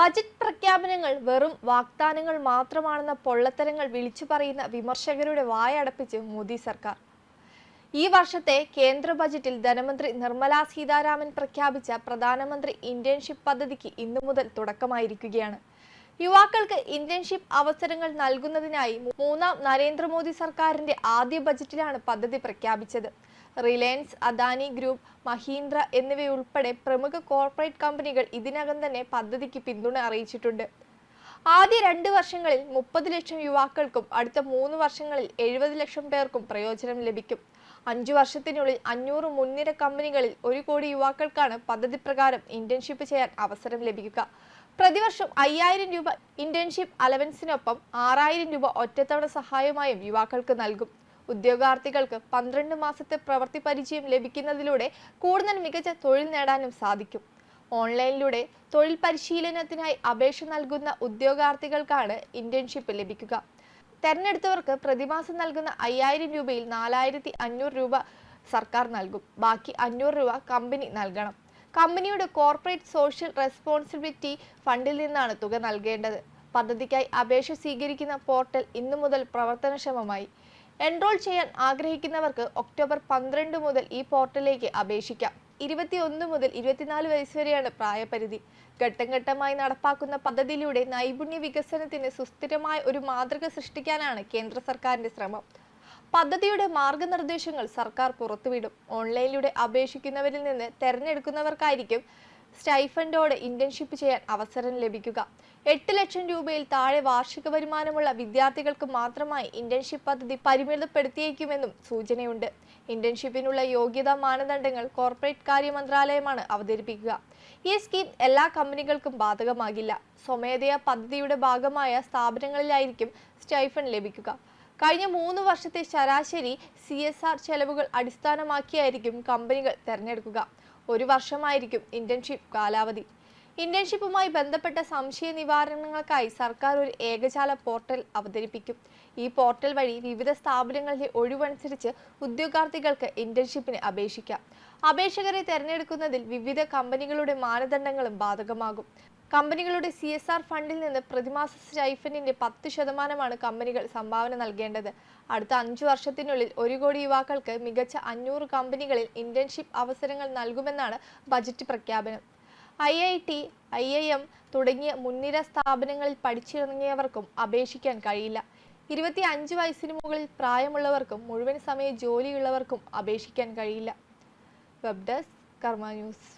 Budget പ്രഖ്യാപനങ്ങൾ വെറും വാഗ്ദാനങ്ങൾ മാത്രമാണെന്ന പൊള്ളത്തരങ്ങൾ വിളിച്ചു പറയുന്ന വിമർശകരുടെ വായടപ്പിച്ച് മോദി സർക്കാർ. ഈ വർഷത്തെ കേന്ദ്ര ബജറ്റിൽ ധനമന്ത്രി നിർമ്മല സീതാരാമൻ പ്രഖ്യാപിച്ച പ്രധാനമന്ത്രി ഇന്റേൺഷിപ്പ് പദ്ധതിക്ക് ഇന്നു മുതൽ തുടക്കമായിരിക്കുകയാണ്. യുവാക്കൾക്ക് ഇന്റേൺഷിപ്പ് അവസരങ്ങൾ നൽകുന്നതിനായി മൂന്നാം നരേന്ദ്രമോദി സർക്കാരിന്റെ ആദ്യ ബജറ്റിലാണ് പദ്ധതി പ്രഖ്യാപിച്ചത്. റിലയൻസ് അദാനി ഗ്രൂപ്പ് മഹീന്ദ്ര എന്നിവയുൾപ്പെടെ പ്രമുഖ കോർപ്പറേറ്റ് കമ്പനികൾ ഇതിനകം തന്നെ പദ്ധതിക്ക് പിന്തുണ അറിയിച്ചിട്ടുണ്ട്. ആദ്യ രണ്ട് വർഷങ്ങളിൽ മുപ്പത് ലക്ഷം യുവാക്കൾക്കും അടുത്ത മൂന്ന് വർഷങ്ങളിൽ എഴുപത് ലക്ഷം പേർക്കും പ്രയോജനം ലഭിക്കും. അഞ്ചു വർഷത്തിനുള്ളിൽ അഞ്ഞൂറ് മുൻനിര കമ്പനികളിൽ ഒരു കോടി യുവാക്കൾക്കാണ് പദ്ധതി പ്രകാരം ഇന്റേൺഷിപ്പ് ചെയ്യാൻ അവസരം ലഭിക്കുക. പ്രതിവർഷം അയ്യായിരം രൂപ ഇന്റേൺഷിപ്പ് അലവൻസിനൊപ്പം ആറായിരം രൂപ ഒറ്റത്തവണ സഹായമായും യുവാക്കൾക്ക് നൽകും. ഉദ്യോഗാർത്ഥികൾക്ക് പന്ത്രണ്ട് മാസത്തെ പ്രവൃത്തി പരിചയം ലഭിക്കുന്നതിലൂടെ കൂടുതൽ മികച്ച തൊഴിൽ നേടാനും സാധിക്കും. ഓൺലൈനിലൂടെ തൊഴിൽ പരിശീലനത്തിനായി അപേക്ഷ നൽകുന്ന ഉദ്യോഗാർത്ഥികൾക്കാണ് ഇന്റേൺഷിപ്പ് ലഭിക്കുക. തെരഞ്ഞെടുത്തവർക്ക് പ്രതിമാസം നൽകുന്ന അയ്യായിരം രൂപയിൽ നാലായിരത്തി അഞ്ഞൂറ് രൂപ സർക്കാർ നൽകും. ബാക്കി അഞ്ഞൂറ് രൂപ കമ്പനി നൽകണം. കമ്പനിയുടെ കോർപ്പറേറ്റ് സോഷ്യൽ റെസ്പോൺസിബിലിറ്റി ഫണ്ടിൽ നിന്നാണ് തുക നൽകേണ്ടത്. പദ്ധതിക്കായി അപേക്ഷ സ്വീകരിക്കുന്ന പോർട്ടൽ ഇന്നു മുതൽ പ്രവർത്തനക്ഷമമായി. എൻറോൾ ചെയ്യാൻ ആഗ്രഹിക്കുന്നവർക്ക് ഒക്ടോബർ പന്ത്രണ്ട് മുതൽ ഈ പോർട്ടലിലേക്ക് അപേക്ഷിക്കാം. ഇരുപത്തിയൊന്ന് മുതൽ ഇരുപത്തിനാല് വയസ്സ് വരെയാണ് പ്രായപരിധി. ഘട്ടം ഘട്ടമായി നടപ്പാക്കുന്ന പദ്ധതിയിലൂടെ നൈപുണ്യ വികസനത്തിന് സുസ്ഥിരമായ ഒരു മാതൃക സൃഷ്ടിക്കാനാണ് കേന്ദ്ര സർക്കാരിന്റെ ശ്രമം. പദ്ധതിയുടെ മാർഗനിർദ്ദേശങ്ങൾ സർക്കാർ പുറത്തുവിടും. ഓൺലൈനിലൂടെ അപേക്ഷിക്കുന്നവരിൽ നിന്ന് തെരഞ്ഞെടുക്കുന്നവർക്കായിരിക്കും സ്റ്റൈഫൻഡോടെ ഇന്റേൺഷിപ്പ് ചെയ്യാൻ അവസരം ലഭിക്കുക. എട്ട് ലക്ഷം രൂപയിൽ താഴെ വാർഷിക വരുമാനമുള്ള വിദ്യാർത്ഥികൾക്ക് മാത്രമായി ഇന്റേൺഷിപ്പ് പദ്ധതി പരിമിതപ്പെടുത്തിയേക്കുമെന്നും സൂചനയുണ്ട്. ഇന്റേൺഷിപ്പിനുള്ള യോഗ്യതാ മാനദണ്ഡങ്ങൾ കോർപ്പറേറ്റ് കാര്യ മന്ത്രാലയമാണ് അവതരിപ്പിക്കുക. ഈ സ്കീം എല്ലാ കമ്പനികൾക്കും ബാധകമാകില്ല. സ്വമേധയാ പദ്ധതിയുടെ ഭാഗമായ സ്ഥാപനങ്ങളിലായിരിക്കും സ്റ്റൈഫൺ ലഭിക്കുക. കഴിഞ്ഞ മൂന്ന് വർഷത്തെ ശരാശരി സി എസ് ആർ ചെലവുകൾ അടിസ്ഥാനമാക്കിയായിരിക്കും കമ്പനികൾ തിരഞ്ഞെടുക്കുക. ഒരു വർഷമായിരിക്കും ഇന്റേൺഷിപ്പ് കാലാവധി. ഇന്റേൺഷിപ്പുമായി ബന്ധപ്പെട്ട സംശയ നിവാരണങ്ങൾക്കായി സർക്കാർ ഒരു ഏകജാല പോർട്ടൽ അവതരിപ്പിക്കും. ഈ പോർട്ടൽ വഴി വിവിധ സ്ഥാപനങ്ങളിലെ ഒഴിവനുസരിച്ച് ഉദ്യോഗാർത്ഥികൾക്ക് ഇന്റേൺഷിപ്പിന് അപേക്ഷിക്കാം. അപേക്ഷകരെ തിരഞ്ഞെടുക്കുന്നതിൽ വിവിധ കമ്പനികളുടെ മാനദണ്ഡങ്ങളും ബാധകമാകും. കമ്പനികളുടെ സി എസ് ആർ ഫണ്ടിൽ നിന്ന് പ്രതിമാസ സ്റ്റൈഫൻഡിന്റെ പത്ത് ശതമാനമാണ് കമ്പനികൾ സംഭാവന നൽകേണ്ടത്. അടുത്ത അഞ്ചു വർഷത്തിനുള്ളിൽ ഒരു കോടി യുവാക്കൾക്ക് മികച്ച അഞ്ഞൂറ് കമ്പനികളിൽ ഇന്റേൺഷിപ്പ് അവസരങ്ങൾ നൽകുമെന്നാണ് ബജറ്റ് പ്രഖ്യാപനം. I I T I I M തുടങ്ങിയ മുൻനിര സ്ഥാപനങ്ങളിൽ പഠിച്ചിറങ്ങിയവർക്കും അപേക്ഷിക്കാൻ കഴിയില്ല. ഇരുപത്തി അഞ്ച് വയസ്സിന് മുകളിൽ പ്രായമുള്ളവർക്കും മുഴുവൻ സമയ ജോലിയുള്ളവർക്കും അപേക്ഷിക്കാൻ കഴിയില്ല. Web desk Karma news.